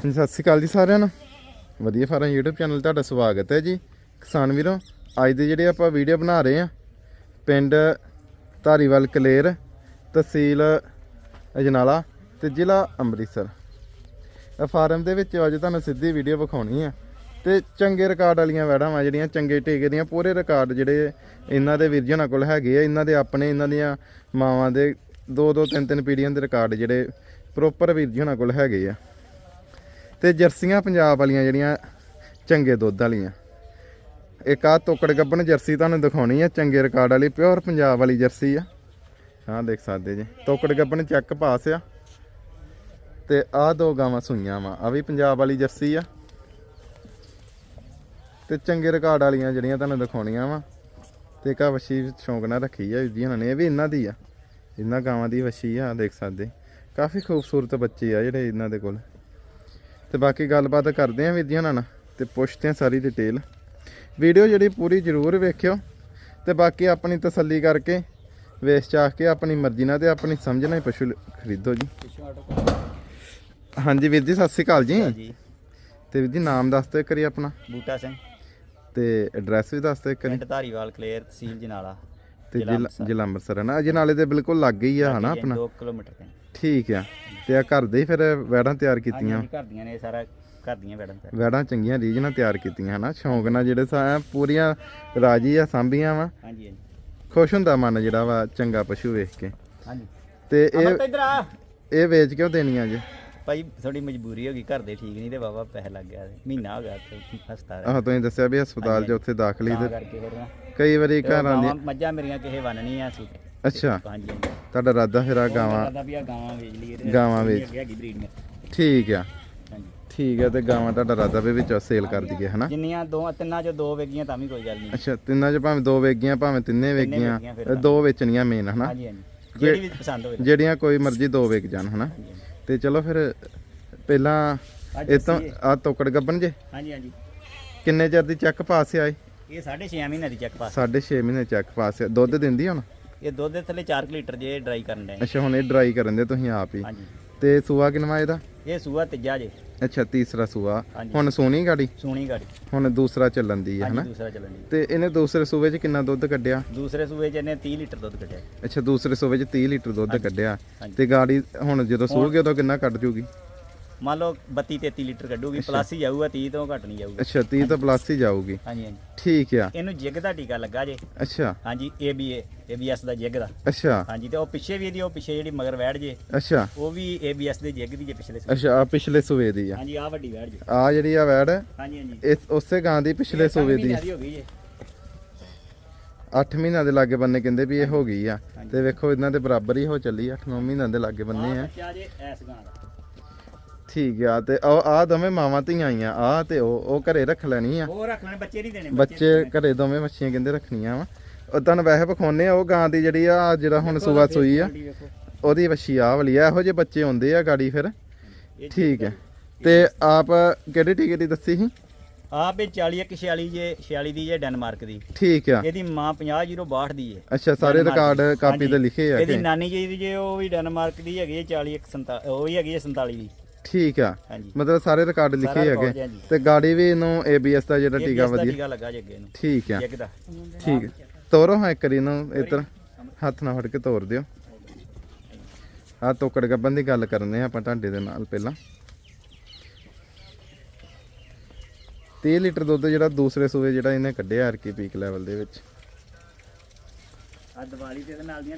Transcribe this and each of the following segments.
ਸਤਿ ਸ਼੍ਰੀ ਅਕਾਲ ਜੀ ਸਾਰਿਆਂ ਨੂੰ। ਵਧੀਆ ਫਾਰਮ YouTube ਚੈਨਲ ਤੁਹਾਡਾ ਸਵਾਗਤ ਹੈ ਜੀ। ਕਿਸਾਨ ਵੀਰੋ, ਅੱਜ ਦੇ ਜਿਹੜੇ ਆਪਾਂ ਵੀਡੀਓ ਬਣਾ ਰਹੇ ਆ ਪਿੰਡ ਧਾਰੀਵਾਲ ਕਲੇਰ, ਤਹਿਸੀਲ ਅਜਨਾਲਾ ਤੇ ਜ਼ਿਲ੍ਹਾ ਅੰਮ੍ਰਿਤਸਰ। ਇਹ ਫਾਰਮ ਦੇ ਵਿੱਚ ਅੱਜ ਤੁਹਾਨੂੰ ਸਿੱਧੀ ਵੀਡੀਓ ਵਿਖਾਉਣੀ ਆ ਤੇ ਚੰਗੇ ਰਿਕਾਰਡ ਵਾਲੀਆਂ ਵੈੜਾਂ ਜਿਹੜੀਆਂ, ਚੰਗੇ ਟੇਕੇ ਦੀਆਂ, ਪੂਰੇ ਰਿਕਾਰਡ ਜਿਹੜੇ ਇਹਨਾਂ ਦੇ ਵੀਰ ਜਨਾਂ ਕੋਲ ਹੈਗੇ ਆ। ਇਹਨਾਂ ਦੇ ਆਪਣੇ, ਇਹਨਾਂ ਦੀਆਂ ਮਾਵਾਂ ਦੇ ਦੋ ਦੋ ਤਿੰਨ ਤਿੰਨ ਪੀੜ੍ਹੀਆਂ ਦੇ ਰਿਕਾਰਡ ਜਿਹੜੇ ਪ੍ਰੋਪਰ ਵੀਰ ਜਨਾਂ ਕੋਲ ਹੈਗੇ ਆ। ਤੇ ਜਰਸੀਆਂ ਪੰਜਾਬ ਵਾਲੀਆਂ ਜਿਹੜੀਆਂ ਚੰਗੇ ਦੁੱਧ ਵਾਲੀਆਂ। ਇੱਕ ਆ ਤੋਕੜ ਗੱਬਣ ਜਰਸੀ ਤੁਹਾਨੂੰ ਦਿਖਾਉਣੀ ਆ, ਚੰਗੇ ਰਿਕਾਰਡ ਵਾਲੀ, ਪਿਓਰ ਪੰਜਾਬ ਵਾਲੀ ਜਰਸੀ ਆ। ਹਾਂ ਦੇਖ ਸਕਦੇ ਜੀ, ਤੋਕੜ ਗੱਬਣ ਚੈੱਕ ਪਾਸ ਆ। ਤੇ ਆ ਦੋ ਗਾਵਾਂ ਸੁਈਆਂ ਵਾ ਆ ਵੀ ਪੰਜਾਬ ਵਾਲੀ ਜਰਸੀ ਆ। ਤੇ ਚੰਗੇ ਰਿਕਾਰਡ ਵਾਲੀਆਂ ਜਿਹੜੀਆਂ ਤੁਹਾਨੂੰ ਦਿਖਾਉਣੀਆਂ ਵਾ, ਤੇ ਇੱਕ ਆ ਵਸ਼ੀ ਸ਼ੌਂਕ ਨਾਲ ਰੱਖੀ ਆ ਜੀ ਉਹਨਾਂ ਨੇ, ਇਹ ਵੀ ਇਹਨਾਂ ਦੀ ਆ। ਇਹਨਾਂ ਗਾਵਾਂ ਦੀ ਵਸ਼ੀ ਆ ਦੇਖ ਸਕਦੇ। ਕਾਫੀ ਖੂਬਸੂਰਤ ਬੱਚੇ ਆ ਜਿਹੜੇ ਇਹਨਾਂ ਦੇ ਕੋਲ। ਤੇ ਬਾਕੀ ਗੱਲਬਾਤ ਕਰਦੇ ਆਂ ਉਹਨਾਂ ਨਾਲ ਤੇ ਪੁੱਛਦੇ ਆਂ ਸਾਰੀ ਡਿਟੇਲ ਵੀਡੀਓ ਜਿਹੜੀ ਪੂਰੀ ਜ਼ਰੂਰ ਵੇਖਿਓ ਤੇ ਬਾਕੀ ਆਪਣੀ ਤਸੱਲੀ ਕਰਕੇ ਵੇਚ ਚਾਖ ਕੇ ਆਪਣੀ ਮਰਜ਼ੀ ਨਾਲ ਤੇ ਆਪਣੀ ਸਮਝ ਨਾਲ ਹੀ ਪਸ਼ੂ ਖਰੀਦੋ ਜੀ। ਹਾਂਜੀ ਵੀਰ ਜੀ ਸਤਿ ਸ਼੍ਰੀ ਅਕਾਲ ਜੀ। ਤੇ ਵੀਰ ਜੀ ਨਾਮ ਦੱਸ ਦਿਓ ਕਰੀ ਆਪਣਾ। ਬੂਟਾ ਸਿੰਘ। ਤੇ ਐਡਰੈਸ ਵੀ ਦੱਸ ਦਿਓ ਕਰੀ ਪਿੰਡ ਧਾਰੀਵਾਲ ਕਲੇਰ ਤਹਿਸੀਲ ਜਨਾਲਾ। ਤੇ ਜ਼ਿਲ੍ਹਾ ਅੰਮ੍ਰਿਤਸਰ। ਹੈ ਨਾ। ਅਜੇ ਨਾਲੇ ਦੇ ਬਿਲਕੁਲ ਲੱਗ ਹੀ ਆ ਹਨਾ ਆਪਣਾ? 2 ਕਿਲੋਮੀਟਰ ਤੇ। ਠੀਕ ਆ। ਤੇ ਆ ਘਰ ਦੇ ਹੀ ਫਿਰ ਵੈੜਾਂ ਤਿਆਰ ਕੀਤੀਆਂ? ਘਰ ਦੀਆਂ ਨੇ ਸਾਰਾ ਘਰ ਦੀਆਂ ਵੈੜਾਂ ਤੇ ਵੈੜਾਂ ਚੰਗੀਆਂ ਰੀਝ ਨਾਲ ਤਿਆਰ ਕੀਤੀਆਂ ਹਨਾ? ਸ਼ੌਂਕ ਨਾਲ ਜਿਹੜੇ ਸਾ ਪੂਰੀਆਂ ਰਾਜੀ ਆ ਸਾਂਭੀਆਂ ਵਾ। ਹਾਂਜੀ ਹਾਂਜੀ। ਖੁਸ਼ ਹੁੰਦਾ ਮਨ ਜਿਹੜਾ ਵਾ ਚੰਗਾ ਪਸ਼ੂ ਵੇਖ ਕੇ। ਹਾਂਜੀ। ਤੇ ਇਹ ਇਧਰ ਆ। ਇਹ ਵੇਚ ਕਿਉਂ ਦੇਣੀਆਂ ਜੀ ਭਾਈ ਥੋੜੀ ਮਜਬੂਰੀ ਹੋ ਗਈ ਘਰ ਦੇ ਠੀਕ ਨਹੀਂ ਤੇ ਬਾਬਾ ਪੈਸੇ ਲੱਗ ਗਿਆ। ਮਹੀਨਾ ਹੋ ਗਿਆ ਤੇ ਹਸਤਾ ਆਹ ਤੁਸੀਂ ਦੱਸਿਆ ਵੀ ਹਸਪਤਾਲ 'ਚ ਉੱਥੇ ਦਾਖਲੀ ਤਾਂ ਤੇ ਕਰਕੇ ਫਿਰ ਨਾ। ਕਈ ਵਾਰੀ ਘਰਾਂ ਦੀ ਮੱਝਾਂ ਮੇਰੀਆਂ ਕਿਸੇ ਵੰਨਣੀ ਆ ਸੀ ਅੱਛਾ। ਹਾਂਜੀ ਤੁਹਾਡਾ ਰਾਦਾ ਫਿਰ ਆ ਗਾਵਾਂ ਦਾ ਵੀ ਆ ਗਾਵਾਂ ਵੇਚ ਲਈਏ ਤੇ ਗਾਵਾਂ ਵੇਚ। ਅੱਗੇ ਹੈਗੀ ਬਰੀਡ ਮੇ ਠੀਕ ਆ। ਹਾਂਜੀ। ਠੀਕ ਆ ਤੇ ਗਾਵਾਂ ਤੁਹਾਡਾ ਰਾਦਾ ਵੀ ਵਿੱਚ ਸੇਲ ਕਰ ਦਈਏ ਹਨਾ? ਜਿੰਨੀਆਂ ਦੋ ਤਿੰਨਾਂ ਚੋਂ ਦੋ ਵੇਗੀਆਂ ਤਾਂ ਵੀ ਕੋਈ ਗੱਲ ਨਹੀਂ। ਅੱਛਾ ਤਿੰਨਾਂ 'ਚ ਭਾਵੇਂ ਦੋ ਵੇਗੀਆਂ ਭਾਵੇਂ ਤਿੰਨੇ ਵੇਗੀਆਂ ਵੇਗੀਆਂ ਫਿਰ ਇਹ ਦੋ ਵੇਚਣੀਆਂ ਮੇਨ ਹਨਾ? ਹਾਂਜੀ ਹਾਂਜੀ। ਜਿਹੜੀ ਵੀ ਪਸੰਦ ਹੋਵੇ ਜਿਹੜੀਆਂ ਕੋਈ ਮਰਜ਼ੀ ਦੋ ਵੇਚ ਜਾਣ ਹਨਾ। ਤੇ ਚਲੋ ਫਿਰ ਪਹਿਲਾਂ ਅੱਜ ਇਹ ਤੋਂ ਆ ਤੋਕੜ ਗੱਬਣ ਜੇ? ਹਾਂਜੀ ਹਾਂਜੀ। ਕਿੰਨੇ ਚਿਰ ਦੀ ਚੈੱਕ ਪਾਸ ਆਈ ਇਹ 6.5 ਮਹੀਨੇ ਦੀ ਚੈੱਕ ਪਾਸ। 6.5 ਮਹੀਨੇ ਚੈੱਕ ਪਾਸ ਦੁੱਧ ਦਿੰਦੀ ਹੁਣ? ਇਹ ਦੁੱਧ ਦੇ ਥੱਲੇ 4 ਲੀਟਰ ਜੇ ਡਰਾਈ ਕਰਨ ਦੇ ਅੱਛਾ ਹੁਣ ਇਹ ਡਰਾਈ ਕਰਨ ਦੇ ਤੁਸੀਂ ਆਪ ਹੀ। ਹਾਂਜੀ। ਤੇ ਸੂਆ ਕਿਨਵਾ ਇਹਦਾ? ਇਹ ਸੂਆ ਤੀਜਾ ਜੇ। ਅੱਛਾ ਤੀਸਰਾ ਸੂਆ। ਹਾਂਜੀ। ਹੁਣ ਸੋਣੀ ਗਾੜੀ? ਸੂਣੀ ਗਾੜੀ। ਹੁਣ ਦੂਸਰਾ ਚੱਲਣ ਦੀ ਹੈ ਹਾਂਜੀ ਹਨਾ? ਦੂਸਰਾ ਚੱਲਣ ਦੀ। ਤੇ ਇਹਨੇ ਦੂਸਰੇ ਸੂਵੇ 'ਚ ਕਿੰਨਾ ਦੁੱਧ ਕੱਢਿਆ? ਦੂਸਰੇ ਸੂਏ ਚ ਇਹਨੇ 30 ਲੀਟਰ ਦੁੱਧ ਕੱਢਿਆ। ਅੱਛਾ ਦੂਸਰੇ ਸੂਵੇ 'ਚ 30 ਲੀਟਰ ਦੁੱਧ ਕੱਢਿਆ। ਤੇ ਗਾੜੀ ਹੁਣ ਜਦੋਂ ਸੂਗੇ ਉਦੋਂ ਕਿੰਨਾ ਕੱਢ ਜੂਗੀ? ਮੰਨ ਲਓ 32 33 ਲੀਟਰ ਕੱਢੂਗੀ ਪਲੱਸ ਹੀ ਜਾਊਗਾ 30 ਤੋਂ ਘੱਟ ਨਹੀਂ ਜਾਊਗਾ। ਅੱਛਾ 30 ਤੋਂ ਪਲੱਸ ਹੀ ਜਾਊਗੀ। ਹਾਂਜੀ ਹਾਂਜੀ। ਠੀਕ ਆ। ਇਹਨੂੰ ਜਿਗ ਦਾ ਟੀਕਾ ਲੱਗਾ ਜੇ। ਅੱਛਾ। ਹਾਂਜੀ ABA ABS ਦਾ ਜਿਗ ਦਾ। ਅੱਛਾ। ਹਾਂਜੀ ਤੇ ਉਹ ਪਿੱਛੇ ਵੀ ਇਹਦੀ ਉਹ ਪਿੱਛੇ ਜਿਹੜੀ ਮਗਰ ਵੈੜ ਜੇ ਅੱਛਾ। ਉਹ ਵੀ ABS ਦੇ ਜਿਗ ਦੀ ਜੇ ਪਿਛਲੇ ਸੂਏ ਅੱਛਾ ਆ ਪਿਛਲੇ ਸੂਵੇ ਦੀ ਆ। ਹਾਂਜੀ ਆ ਵੱਡੀ ਵੈੜ ਜੇ। ਆ ਜਿਹੜੀ ਆ ਵੈੜ ਹਾਂਜੀ ਹਾਂਜੀ। ਇਸ ਉਸੇ ਗਾਂ ਦੀ ਪਿਛਲੇ ਸੂਵੇ ਦੀ। ਹੋ ਗਈ ਜੇ। 8 ਮਹੀਨਿਆਂ ਦੇ ਲਾਗੇ ਬੰਨੇ ਕਹਿੰਦੇ ਵੀ ਇਹ ਹੋ ਗਈ ਆ। ਤੇ ਵੇਖੋ ਇਹਨਾਂ ਦੇ ਬਰਾਬਰ ਹੀ ਹੋ ਚੱਲੀ 8-9 ਮਹੀਨਿਆਂ ਦੇ ਲਾਗੇ ਬੰਨੇ ਆ। ਬੱਚਾ ਜੇ ਐਸ ਗਾਂ ਦਾ। ਠੀਕ ਆ ਤੇ ਉਹ ਆ ਦੋਵੇਂ ਮਾਵਾਂ ਧੀਆਂ ਆਈਆਂ ਆ ਤੇ ਉਹ ਉਹ ਘਰੇ ਰੱਖ ਲੈਣੀ ਆ। ਉਹ ਰੱਖ ਲੈਣੇ ਬੱਚੇ ਨਹੀਂ ਦੇਣੇ ਬੱਚੇ ਘਰੇ ਦੋਵੇਂ ਮੱਛੀਆਂ ਕਹਿੰਦੇ ਰੱਖਣੀਆਂ ਵਾ। ਉਹ ਤੁਹਾਨੂੰ ਵੈਸੇ ਵਿਖਾਉਨੇ ਆ ਉਹ ਗਾਂ ਦੀ ਜਿਹੜੀ ਆ ਜਿਹੜਾ ਹੁਣ ਸੂਆ ਸੂਈ ਆ। ਉਹਦੀ ਵੱਛੀ ਆ ਵਾਲੀ ਆ ਇਹੋ ਜਿਹੇ ਬੱਚੇ ਹੁੰਦੇ ਆ ਗਾੜੀ ਫਿਰ। ਠੀਕ ਹੈ ਤੇ ਆਪ ਕਿਹੜੇ ਟੀਕੇ ਦੀ ਦੱਸੀ ਸੀ? ਆਪ ਇਹ 40 ਇੱਕ 46 ਜੇ 46 ਦੀ ਜੇ ਡੈਨਮਾਰਕ ਦੀ। ਠੀਕ ਆ। ਇਹਦੀ ਮਾਂ 50262 ਦੀ ਹੈ। ਅੱਛਾ ਸਾਰੇ ਰਿਕਾਰਡ। ਕਾਪੀ ਤੇ। ਲਿਖੇ ਆ ਇਹਦੀ ਨਾਨੀ ਜੀ ਦੀ ਜੇ ਉਹ ਵੀ ਡੈਨਮਾਰਕ ਦੀ ਹੈਗੀ ਹੈ 40 ਇੱਕ 47 ਉਹ ਵੀ ਹੈਗੀ ਹੈ 47 ਦੀ। ਠੀਕ ਆ। ਹਾਂਜੀ। ਮਤਲਬ ਸਾਰੇ ਰਿਕਾਰਡ ਲਿਖੇ ਸਾਰਾ ਹੈਗੇ। ਤੇ ਗਾੜੀ ਵੀ ਇਹਨੂੰ ABS ਦਾ ਜਿਹੜਾ ਟੀਕਾ ਇਸ ਦਾ ਵਧੀਆ ਟੀਕਾ ਲੱਗਾ ਜੇ ਅੱਗੇ ਨੂੰ ਠੀਕ ਆ। ਦਾ। ਠੀਕ। ਹੈ ਤੋਰੋ ਹਾਂ ਇੱਕ ਵਾਰੀ ਇਹਨੂੰ ਇੱਧਰ। ਹੱਥ ਨਾਲ ਫੜ ਕੇ ਤੋਰ ਦਿਓ। ਆ ਤੋਕੜ ਗੱਬਨ ਦੀ ਗੱਲ ਕਰਨੇ ਆ ਆਪਾਂ ਤੁਹਾਡੇ ਦੇ ਨਾਲ ਪਹਿਲਾਂ। 30 ਲੀਟਰ ਦੁੱਧ ਜਿਹੜਾ ਦੂਸਰੇ ਸੂਏ ਜਿਹੜਾ ਇਹਨੇ ਕੱਢਿਆ ਆਰਕੀ ਪੀਕ ਲੈਵਲ ਦੇ ਵਿੱਚ। ਆ ਦੀਵਾਲੀ ਤੇ ਇਹਦੇ ਨਾਲ ਦੀਆਂ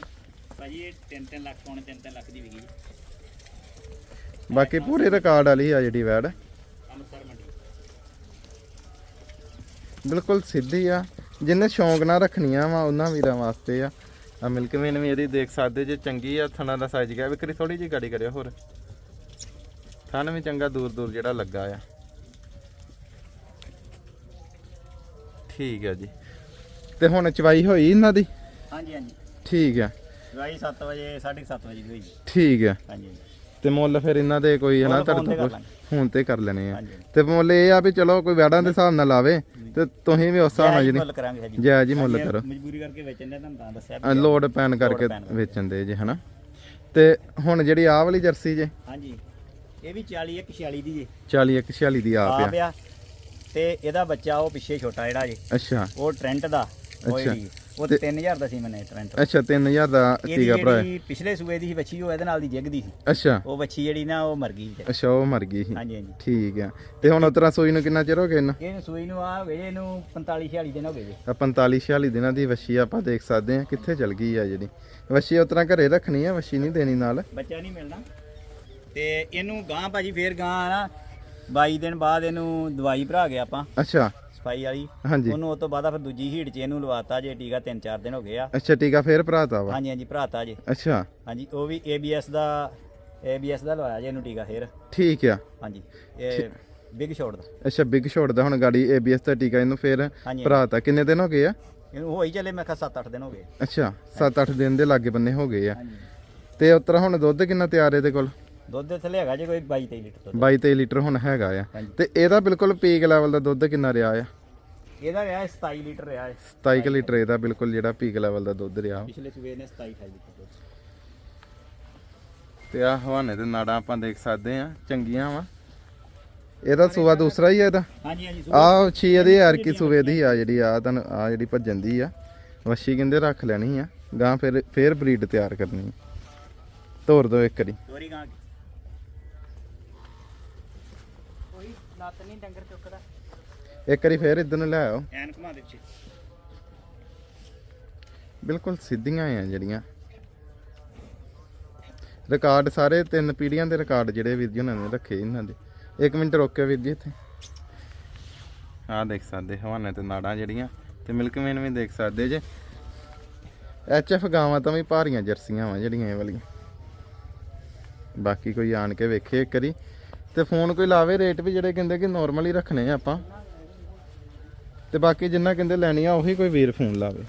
ਭਾਜੀ ਇਹ 3-3 ਲੱਖ ਪੌਣੇ 3-3 ਲੱਖ ਦੀ ਵਿਕੀ ਜੀ। ਬਾਕੀ ਪੂਰੇ ਰਿਕਾਰਡ ਵਾਲੀ ਆ ਜਿਹੜੀ ਵੈੜ। ਬਿਲਕੁਲ ਸਿੱਧੀ ਆ। ਜਿੰਨੇ ਸ਼ੌਂਕ ਨਾਲ ਰੱਖਣੀਆਂ ਵਾ ਉਹਨਾਂ ਵੀਰਾਂ ਵਾਸਤੇ ਆ। ਆ ਮਿਲਕ ਵੇਨ ਵੀ ਇਹਦੀ ਦੇਖ ਸਕਦੇ ਜੇ ਚੰਗੀ ਆ ਥਣਾ ਦਾ ਸਾਈਜ਼ ਗਿਆ। ਵਿਕਰੀ ਥੋੜੀ ਜਿਹੀ ਗਾੜੀ ਕਰਿਓ ਹੋਰ। ਥਣ ਵੀ ਚੰਗਾ ਦੂਰ ਦੂਰ ਜਿਹੜਾ ਲੱਗਾ ਆ। ਠੀਕ ਆ ਜੀ। ਤੇ ਹੁਣ ਚਵਾਈ ਹੋਈ ਇਹਨਾਂ ਦੀ? ਹਾਂਜੀ ਹਾਂਜੀ। ਠੀਕ ਆ। ਦਵਾਈ 7 ਵਜੇ 7:30 ਵਜੇ ਦੀ ਹੋਈ। ਜੀ ਠੀਕ ਆ। ਹਾਂਜੀ। ਤੇ ਮੁੱਲ ਫਿਰ ਇਹਨਾਂ ਦੇ ਕੋਈ ਹਨਾ ਤੁਹਾਡੇ ਤੇ ਹੁਣ ਤੇ ਕਰ ਲੈਣੇ ਆ। ਤੇ ਮੁੱਲ ਇਹ ਆ ਵੀ ਚਲੋ ਕੋਈ ਵੈੜਾਂ ਦੇ ਹਿਸਾਬ ਨਾਲ ਲਾਵੇ ਤੇ ਤੁਸੀਂ ਵੀ ਉਸ ਹਿਸਾਬ ਨਾਲ ਜਿਹੜੀ ਜੀ। ਹੀ ਮੁੱਲ ਕਰੋ। ਮਜਬੂਰੀ ਕਰਕੇ ਵੇਚਣ ਦੇ ਤੁਹਾਨੂੰ ਤਾਂ ਦੱਸਿਆ ਲੋਡ ਪੈਨ ਕਰਕੇ ਪੈਣ ਕਰਕੇ। ਵੇਚਣ ਦੇ ਜੇ ਹਨਾ। ਤੇ ਹੁਣ ਜਿਹੜੀ ਆਹ ਵਾਲੀ ਜਰਸੀ ਜੇ। ਹਾਂਜੀ। ਇਹ ਵੀ 40 ਇੱਕ 46 ਦੀ ਜੀ। 40 ਇੱਕ 46 ਦੀ ਆਪ ਆ। ਤੇ ਇਹਦਾ ਬੱਚਾ ਉਹ ਪਿੱਛੇ ਛੋਟਾ ਜਿਹੜਾ ਜੀ। ਅੱਛਾ। ਉਹ ਟ੍ਰੈਂਟ ਦਾ। ਅੱਛਾ। ਉਹ 3000 ਦਾ ਸੀ ਮੈਨੇ ਟ੍ਰੈਂਟ ਅੱਛਾ 3000 ਦਾ ਇਹਦੀ ਟੀਕਾ ਭਰਾਇਆ ਜਿਹੜੀ ਪਿਛਲੇ ਸੂਏ ਦੀ ਸੀ ਬੱਚੀ ਉਹ ਇਹਦੇ ਨਾਲ ਦੀ ਜਿੱਗਦੀ ਸੀ। ਅੱਛਾ। ਉਹ ਬੱਚੀ ਜਿਹੜੀ ਨਾ ਉਹ ਮਰ ਗਈ ਵਿਚਾਰੀ। ਅੱਛਾ ਉਹ ਮਰ ਗਈ ਸੀ। ਹਾਂਜੀ ਹਾਂਜੀ। ਠੀਕ ਆ। ਤੇ ਹੁਣ ਉਤਰਾ ਸੂਈ ਨੂੰ ਕਿੰਨਾ ਚਿਰ ਹੋ ਗਿਆ ਇਹਨੂੰ? ਇਹ ਸੂਈ ਨੂੰ ਆ ਹੋ ਗਏ ਜੀ ਇਹਨੂੰ 45 46 ਦਿਨ ਹੋ ਗਏ ਜੀ। ਆ 45 46 ਦਿਨਾਂ ਦੀ ਵੱਛੀ ਆਪਾਂ ਦੇਖ ਸਕਦੇ ਆ ਕਿੱਥੇ ਚਲ ਗਈ ਆ ਜਿਹੜੀ। ਵੱਛੀ ਉਤਰਾ ਘਰੇ ਰੱਖਣੀ ਆ ਵੱਛੀ ਨਹੀਂ ਦੇਣੀ ਨਾਲ। ਬੱਚਾ ਨਹੀਂ ਮਿਲਣਾ। ਤੇ ਇਹਨੂੰ ਗਾਂ ਭਾਜੀ ਫੇਰ ਗਾਂ ਨਾ 22 ਦਿਨ ਬਾਅਦ ਇਹਨੂੰ ਦਵਾਈ ਭਰਾ ਗਿਆ ਆਪਾਂ। ਅੱਛਾ। ਸਫ਼ਾਈ ਵਾਲੀ ਹਾਂਜੀ। ਉਹਨੂੰ ਉਸ ਤੋਂ ਬਾਅਦ ਫਿਰ ਦੂਜੀ ਹੀਟ 'ਚ ਇਹਨੂੰ ਲਵਾਤਾ ਜੇ ਟੀਕਾ 3-4 ਦਿਨ ਹੋ ਗਏ ਆ। ਅੱਛਾ ਟੀਕਾ ਫੇਰ ਭਰਾਤਾ ਵਾ? ਹਾਂਜੀ ਹਾਂਜੀ ਭਰਾਤਾ ਜੇ। ਅੱਛਾ। ਹਾਂਜੀ ਉਹ ਵੀ ABS ਦਾ ABS ਦਾ ਲਵਾਇਆ ਜੇ ਇਹਨੂੰ ਟੀਕਾ ਫੇਰ। ਠੀਕ ਆ। ਹਾਂਜੀ ਇਹ ਬਿਗ ਸ਼ਾਟ ਦਾ। ਅੱਛਾ ਬਿਗ ਸ਼ਾਟ ਦਾ ਹੁਣ ਗਾੜੀ ABS ਦਾ ਟੀਕਾ ਇਹਨੂੰ ਫੇਰ ਹਾਂਜੀ ਭਰਾਤਾ। ਕਿੰਨੇ ਦਿਨ ਹੋ ਗਏ ਆ? ਇਹਨੂੰ ਹੋਈ ਚੱਲੇ ਮੈਂ ਕਿਹਾ 7-8 ਦਿਨ ਹੋ ਗਏ। ਅੱਛਾ 7-8 ਦਿਨ ਦੇ ਲਾਗੇ ਬੰਨੇ ਹੋ ਗਏ ਆ। ਹਾਂਜੀ। ਤੇ ਉਤਰਾ ਹੁਣ ਦੁੱਧ ਕਿੰਨਾ ਤਿਆਰ ਇਹਦੇ ਕੋਲ? ਦੁੱਧ ਦੇ ਥੱਲੇ ਹੈਗਾ ਜੇ ਕੋਈ 22-23 ਲੀਟਰ ਦੁੱਧ। 22-23 ਲੀਟਰ ਹੁਣ ਹੈਗਾ ਆ। ਤੇ ਇਹਦਾ ਬਿਲਕੁਲ ਪੀਕ ਲੈਵਲ ਦਾ ਦੁੱਧ ਕਿੰਨਾ ਰਿਹਾ ਆ? ਇਹਦਾ ਰਿਹਾ 27 ਲੀਟਰ ਰਿਹਾ ਹੈ 27 ਕੁ ਲੀਟਰ ਇਹਦਾ ਬਿਲਕੁਲ ਜਿਹੜਾ ਪੀਕ ਲੈਵਲ ਦਾ ਦੁੱਧ ਰਿਹਾ। ਪਿਛਲੇ ਸੂਏ ਨੇ 27-28 ਲੀਟਰ ਦੁੱਧ। ਤੇ ਆ ਹਵਾਨੇ ਤੇ ਨਾੜਾਂ ਆਪਾਂ ਦੇਖ ਸਕਦੇ ਆ ਚੰਗੀਆਂ ਵਾ। ਇਹਦਾ ਸੂਆ ਦੂਸਰਾ ਹੀ ਆ ਇਹਦਾ? ਹਾਂਜੀ ਹਾਂਜੀ ਆ ਛੀ ਇਹਦੀ ਯਾਰ ਕੀ ਸੂਵੇ ਦੀ ਆ ਜਿਹੜੀ ਆ ਤਨ ਆ ਜਿਹੜੀ ਭੱਜਣ ਦੀ ਆ। ਵੱਛੀ ਕਹਿੰਦੇ ਰੱਖ ਲੈਣੀ ਆ ਗਾਂ ਫਿਰ ਫੇਰ ਬਰੀਡ ਤਿਆਰ ਕਰਨੀ ਤੋਰ ਦੋ ਇੱਕ ਵਾਰੀ। ਦੋਰੀ ਗਾਂ ਕੋਈ ਲੱਤ ਨਹੀਂ ਡੰਗਰ ਚੁੱਕਦਾ। ਇੱਕ ਵਾਰੀ ਫੇਰ ਇਧਰ ਨੂੰ ਲੈ ਆਓ। ਐਨ ਘੁਮਾ ਦੇ ਪਿੱਛੇ। ਬਿਲਕੁਲ ਸਿੱਧੀਆਂ ਆ ਜਿਹੜੀਆਂ। ਰਿਕਾਰਡ ਸਾਰੇ ਤਿੰਨ ਪੀੜ੍ਹੀਆਂ ਦੇ ਰਿਕਾਰਡ ਜਿਹੜੇ ਵੀਰ ਜੀ ਉਹਨਾਂ ਨੇ ਰੱਖੇ ਇਹਨਾਂ ਦੇ। ਇੱਕ ਮਿੰਟ ਰੋਕਿਓ ਵੀਰ ਜੀ ਇੱਥੇ। ਆਹ ਦੇਖ ਸਕਦੇ ਹਵਾਨੇ ਤੇ ਨਾੜਾਂ ਜਿਹੜੀਆਂ ਤੇ ਮਿਲਕਮੈਨ ਵੀ ਦੇਖ ਸਕਦੇ ਜੇ। ਐਚਐਫ ਗਾਵਾਂ ਤਾਂ ਵੀ ਭਾਰੀਆਂ ਜਰਸੀਆਂ ਵਾ ਜਿਹੜੀਆਂ ਇਹ ਵਾਲੀਆਂ। ਬਾਕੀ ਕੋਈ ਆਣ ਕੇ ਵੇਖੇ ਇੱਕ ਵਾਰੀ। ਤੇ ਫੋਨ ਕੋਈ ਲਾਵੇ ਰੇਟ ਵੀ ਜਿਹੜੇ ਕਹਿੰਦੇ ਕਿ ਨਾਰਮਲ ਹੀ ਰੱਖਣੇ ਆ ਆਪਾਂ। ਤੇ ਬਾਕੀ ਜਿੰਨਾ ਕਹਿੰਦੇ ਲੈਣੀ ਆ ਉਹੀ ਕੋਈ ਵੀਰ ਫੋਨ ਲਾਵੇ।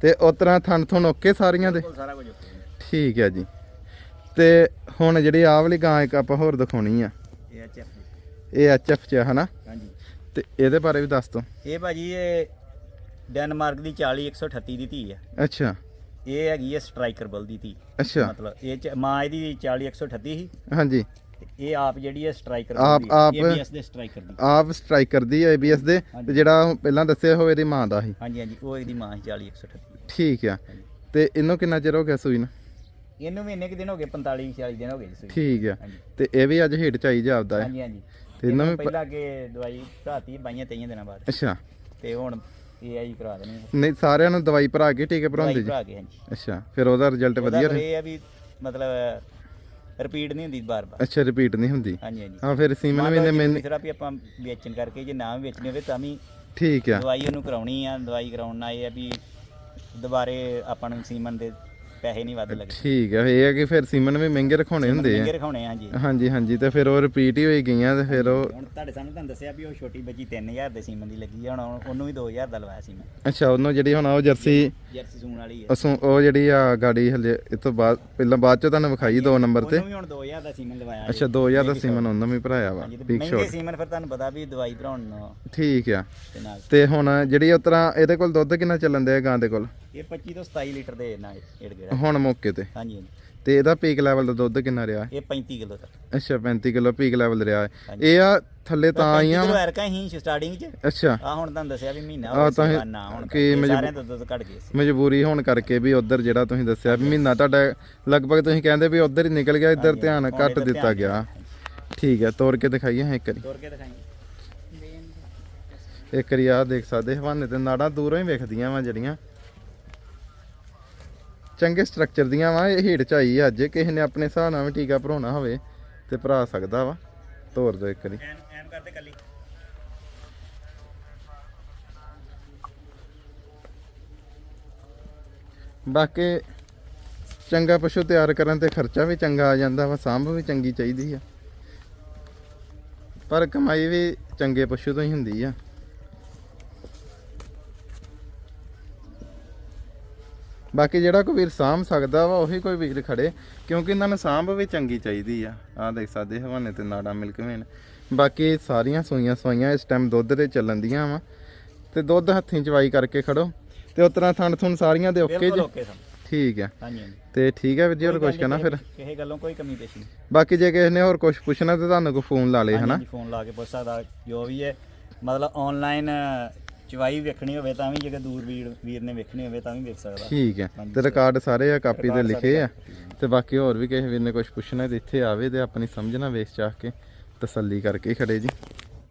ਤੇ ਉਸ ਤਰ੍ਹਾਂ ਥਣ ਥਣ ਓਕੇ ਸਾਰੀਆਂ ਦੇ? ਠੀਕ ਹੈ ਜੀ। ਤੇ ਹੁਣ ਜਿਹੜੀ ਆਹ ਵਾਲੀ ਗਾਂ ਇੱਕ ਆਪਾਂ ਹੋਰ ਦਿਖਾਉਣੀ ਆ। ਇਹ ਐਚਐਫ ਇਹ ਐਚਐਫ ਚ ਆ, ਹਨਾ? ਹਾਂਜੀ। ਤੇ ਇਹਦੇ ਬਾਰੇ ਵੀ ਦੱਸ ਦੋ। ਇਹ ਭਾਜੀ ਇਹ ਡੈਨਮਾਰਕ ਦੀ 40 138 ਦੀ ਧੀ ਹੈ ਅੱਛਾ। ਇਹ ਹੈਗੀ ਹੈ ਸਟ੍ਰਾਈਕਰ ਬਲ ਦੀ ਧੀ। ਅੱਛਾ। ਮਤਲਬ ਇਹ ਚ- ਮਾਂ ਇਹਦੀ 40 138 ਸੀ ਹਾਂਜੀ। ਤੇ ਇਹ ਆਪ ਜਿਹੜੀ ਹੈ ਸਟ੍ਰਾਈਕਰ ਆਪ- ਆਪ- ABS ਦੇ ਸਟ੍ਰਾਈਕਰ ਦੀ। ਆਪ ਸਟ੍ਰਾਈਕਰ ਦੀ ਏਬੀਐਸ ਦੇ ਤੇ ਜਿਹੜਾ ਪਹਿਲਾਂ ਦੱਸਿਆ ਹੋਵੇ ਇਹਦੀ ਮਾਂ ਦਾ ਸੀ। ਹਾਂਜੀ ਹਾਂਜੀ ਉਹ ਇਹਦੀ ਮਾਂ ਸੀ 40 138 ਠੀਕ ਆ। ਤੇ ਇਹਨੂੰ ਕਿੰਨਾ ਚਿਰ ਹੋ ਗਿਆ ਸੂਈ ਨੂੰ? ਇਹਨੂੰ ਵੀ ਇੰਨੇ ਕੁ ਦਿਨ ਹੋ ਗਏ 45 40 ਦਿਨ ਹੋ ਗਏ ਜੀ ਸੂਈ। ਠੀਕ ਆ। ਹਾਂਜੀ। ਤੇ ਇਹ ਵੀ ਅੱਜ ਹੀਟ ਚਾਈ ਜਾਪਦਾ ਹੈ। ਹਾਂਜੀ ਹਾਂਜੀ। ਤੇ ਇਹਨਾਂ ਵੀ ਪ- ਪਹਿਲਾਂ ਅੱਗੇ ਦਵਾਈ ਭਰਾਤੀ ਬਾਈਆਂ ਤੇਈਆਂ ਦਿਨਾਂ ਬਾਅਦ। ਅੱਛਾ। ਤੇ ਹੁਣ ਇਹ ਆਈ ਕਰਾ ਦੇਣੀ ਹੈ। ਨਹੀਂ ਸਾਰਿਆਂ ਨੂੰ ਦਵਾਈ ਭਰਾ ਕੇ ਟੀਕੇ ਭਰਾਉਂਦੇ ਦਵਾਈ ਜੀ? ਭਰਾ ਕੇ ਹਾਂਜੀ। ਅੱਛਾ ਫਿਰ ਉਹਦਾ ਰਿਜ਼ਲਟ ਉਹਦਾ ਵਧੀਆ ਫਿਰ ਰਿਹਾ? ਇਹ ਆ ਵੀ ਮਤਲਬ ਰਿਪੀਟ ਨਹੀਂ ਹੁੰਦੀ ਬਾਰ ਬਾਰ ਅੱਛਾ ਰਿਪੀਟ ਨਹੀਂ ਹੁੰਦੀ? ਹਾਂਜੀ ਹਾਂਜੀ। ਹਾਂ ਫਿਰ ਸੀਮਨ ਵੀ ਨੇ ਮੈਨ ਸਿਰਾ ਵੀ ਆਪਾਂ ਵੇਚਣ ਕਰਕੇ ਜੇ ਨਾ ਵੀ ਵੇਚਣੀ ਹੋਵੇ ਤਾਂ ਵੀ ਠੀਕ ਆ। ਦਵਾਈ ਉਹਨੂੰ ਕਰਾਉਣੀ ਆ ਦਵਾਈ ਕਰਾਉਣ ਨਾਲ ਇਹ ਆ ਵੀ ਦੁਬਾਰੇ ਆਪਾਂ ਨੂੰ ਸੀਮਨ ਦੇ ਪੈਸੇ ਨਹੀਂ ਵੱਧ ਲੱਗਦੇ। ਠੀਕ ਆ ਇਹ ਹੈ ਕਿ ਫਿਰ ਸੀਮਨ ਵੀ ਮਹਿੰਗੇ ਰਖਾਉਣੇ ਹੁੰਦੇ ਮਹਿੰਗੇ ਆ ਰਖਾਉਣੇ ਆ ਹਾਂਜੀ। ਹਾਂਜੀ ਹਾਂਜੀ ਤੇ ਫਿਰ ਉਹ ਰਿਪੀਟ ਹੀ ਹੋਈ ਗਈਆਂ ਤੇ ਫਿਰ ਉਹ ਹੁਣ ਤੁਹਾਡੇ ਸਾਹਮਣੇ ਤੁਹਾਨੂੰ ਦੱਸਿਆ ਵੀ ਉਹ ਛੋਟੀ ਬੱਚੀ 3000 ਦੇ ਸੀਮਨ ਦੀ ਲੱਗੀ ਆ ਹੁਣ ਉਹਨੂੰ ਵੀ 2000 ਦਾ ਲਵਾਇਆ ਸੀ ਮੈਂ ਅੱਛਾ ਉਹਨੂੰ ਜਿਹੜੀ ਹੁਣ ਉਹ ਜਰਸੀ ਜਰਸੀ ਸੂਣ ਵਾਲੀ ਹੈ ਅਸੋਂ ਉਹ ਜਿਹੜੀ ਆ ਗਾੜੀ ਹਲੇ ਤੋਂ ਬਾਅਦ ਪਹਿਲਾਂ ਬਾਅਦ ਚ ਤੁਹਾਨੂੰ ਵਿਖਾਈ ਦੋ ਨੰਬਰ ਤੇ। ਉਹਨੂੰ ਵੀ ਹੁਣ 2000 ਦਾ ਸੀਮਨ ਲਵਾਇਆ ਅੱਛਾ 2000 ਦਾ ਸੀਮਨ ਉਹਨਾਂ ਵੀ ਭਰਾਇਆ ਵਾ। ਬਿਗ ਮਹਿੰਗੇ ਸੀਮਨ ਫਿਰ ਤੁਹਾਨੂੰ ਪਤਾ ਵੀ ਦਵਾਈ ਭਰਾਉਣ ਨੂੰ ਠੀਕ ਆ। ਤੇ ਹੁਣ ਜਿਹੜੀ ਉਸ ਤਰ੍ਹਾਂ ਇਹਦੇ ਕੋਲ ਦੁੱਧ ਕਿੰਨਾ ਚੱਲਣ ਦਿਆ ਗਾਂ ਦੇ ਕੋਲ? ਇਹ 25 ਤੋਂ 27 ਲੀਟਰ ਦੇ ਨਾਲ ਏੜ ਗਿਆ ਹੁਣ ਮੌਕੇ ਤੇ। ਹਾਂਜੀ ਹਾਂਜੀ। ਤੇ ਇਹਦਾ ਪੀਕ ਲੈਵਲ ਦਾ ਦੁੱਧ ਕਿੰਨਾ ਰਿਹਾ? ਇਹ 35 ਕਿਲੋ ਤੱਕ ਅੱਛਾ 35 ਕਿਲੋ ਪੀਕ ਲੈਵਲ ਰਿਹਾ। ਹੈ ਇਹ ਆ ਥੱਲੇ ਤਾਂ ਆਈਆਂ। ਕਿਲੋ ਐਰਕਾ ਹੀ ਸਟਾਰਟਿੰਗ 'ਚ। ਅੱਛਾ। ਆ ਹੁਣ ਤੁਹਾਨੂੰ ਦੱਸਿਆ ਵੀ ਮਹੀਨਾ ਆਹ ਹੋ ਤਾਂ ਗਿਆ ਇਹ- ਨਾ ਹੁਣ ਕਿ ਕਰਕੇ ਮਜਬੂ- ਸਾਰਿਆਂ ਤੋਂ ਦੁੱਧ ਘਟ ਗਏ ਸੀ। ਮਜਬੂਰੀ ਹੋਣ ਕਰਕੇ ਵੀ ਉਧਰ ਜਿਹੜਾ ਤੁਸੀਂ ਦੱਸਿਆ ਵੀ ਮਹੀਨਾ ਤੁਹਾਡਾ ਲਗਭਗ ਤੁਸੀਂ ਕਹਿੰਦੇ ਵੀ ਉਧਰ ਹੀ ਨਿਕਲ ਗਿਆ ਇੱਧਰ ਧਿਆਨ ਘੱਟ ਦਿੱਤਾ ਗਿਆ। ਠੀਕ ਹੈ ਤੋੜ ਕੇ ਦਿਖਾਈਏ ਹਾਂ ਇੱਕ ਵਾਰੀ। ਤੋਰ ਕੇ ਦਿਖਾਈ ਇੱਕ ਵਾਰੀ ਆਹ ਦੇਖ ਸਕਦੇ ਹਵਾਨੇ ਤੇ ਨਾੜਾਂ ਦੂਰੋਂ ਹੀ ਵੇਖਦੀਆਂ ਵਾ ਜਿਹੜੀਆਂ। ਚੰਗੇ ਸਟਰਕਚਰ ਦੀਆਂ ਵਾ ਇਹ ਹੀਟ ਚ ਆਈ ਆ ਅੱਜ। ਕਿਸੇ ਨੇ ਆਪਣੇ ਹਿਸਾਬ ਨਾਲ ਵੀ ਟੀਕਾ ਭਰਾਉਣਾ ਹੋਵੇ ਤੇ ਭਰਾ ਸਕਦਾ ਵਾ। ਤੋੜ ਦੋ ਇੱਕ ਵਾਰੀ। ਐਨ ਐਨ ਕਰਦੇ ਕੱਲੀ। ਬਾਕੀ ਚੰਗਾ ਪਸ਼ੂ ਤਿਆਰ ਕਰਨ ਤੇ ਖਰਚਾ ਵੀ ਚੰਗਾ ਆ ਜਾਂਦਾ ਵਾ ਸਾਂਭ ਵੀ ਚੰਗੀ ਚਾਹੀਦੀ ਆ। ਪਰ ਕਮਾਈ ਵੀ ਚੰਗੇ ਪਸ਼ੂ ਤੋਂ ਹੀ ਹੁੰਦੀ ਆ। ਬਾਕੀ ਜਿਹੜਾ ਕੋਈ ਵੀਰ ਸਾਂਭ ਸਕਦਾ ਵਾ ਉਹੀ ਕੋਈ ਵੀਰ ਖੜੇ। ਕਿਉਂਕਿ ਇਹਨਾਂ ਨੂੰ ਸਾਂਭ ਵੀ ਚੰਗੀ ਚਾਹੀਦੀ ਆ। ਆਹ ਦੇਖ ਸਕਦੇ ਹਵਾਨੇ ਤੇ ਨਾੜਾ ਮਿਲਕ ਵੇਨ ਬਾਕੀ ਸਾਰੀਆਂ ਸੂਈਆਂ ਸਵਾਈਆਂ ਇਸ ਟਾਈਮ ਦੁੱਧ ਦੇ ਚੱਲਣ ਦੀਆਂ ਵਾ। ਤੇ ਦੁੱਧ ਹੱਥੀਂ ਚਵਾਈ ਕਰਕੇ ਖੜੋ। ਤੇ ਉਸ ਤਰ੍ਹਾਂ ਥਣ ਥੁਣ ਸਾਰੀਆਂ ਦੇ ਓਕੇ ਜੀ। ਠੀਕ ਹੈ ਤੇ ਠੀਕ ਹੈ ਵੀਰ ਜੀ ਹੋਰ ਕੁਝ ਕਹਿਣਾ ਫਿਰ? ਕਿਸੇ- ਗੱਲੋਂ ਕੋਈ ਕਮੀ ਪੇਸ਼ੀ ਨਹੀਂ। ਬਾਕੀ ਜੇ ਕਿਸੇ ਨੇ ਹੋਰ ਕੁਝ ਪੁੱਛਣਾ ਤੇ ਤੁਹਾਨੂੰ ਕੋਈ ਫੋਨ ਲਾ ਲੇ ਹਨਾ? ਫੋਨ ਲਾ ਕੇ ਪੁੱਛ ਸਕਦਾ ਜੋ ਵੀ ਹੈ। ਮਤਲਬ ਆਨਲਾਈਨ ਚਵਾਈ ਵੇਖਣੀ ਹੋਵੇ ਤਾਂ ਵੀ ਜੇ ਦੂਰ ਵੀਰ ਵੀਰ ਨੇ ਵੇਖਣੀ ਹੋਵੇ ਤਾਂ ਵੀ ਵੇਖ ਸਕਦਾ। ਠੀਕ ਹੈ। ਤੇ ਰਿਕਾਰਡ ਸਾਰੇ ਆ ਕਾਪੀ ਤੇ ਲਿਖੇ ਆ। ਤੇ ਬਾਕੀ ਹੋਰ ਵੀ ਕਿਸੇ ਵੀਰ ਨੇ ਕੁਝ ਪੁੱਛਣਾ ਤੇ ਇੱਥੇ ਆਵੇ ਤੇ ਆਪਣੀ ਸਮਝ ਨਾਲ ਵੇਖ ਚਾਹ ਕੇ ਤਸੱਲੀ ਕਰਕੇ ਖੜੇ ਜੀ।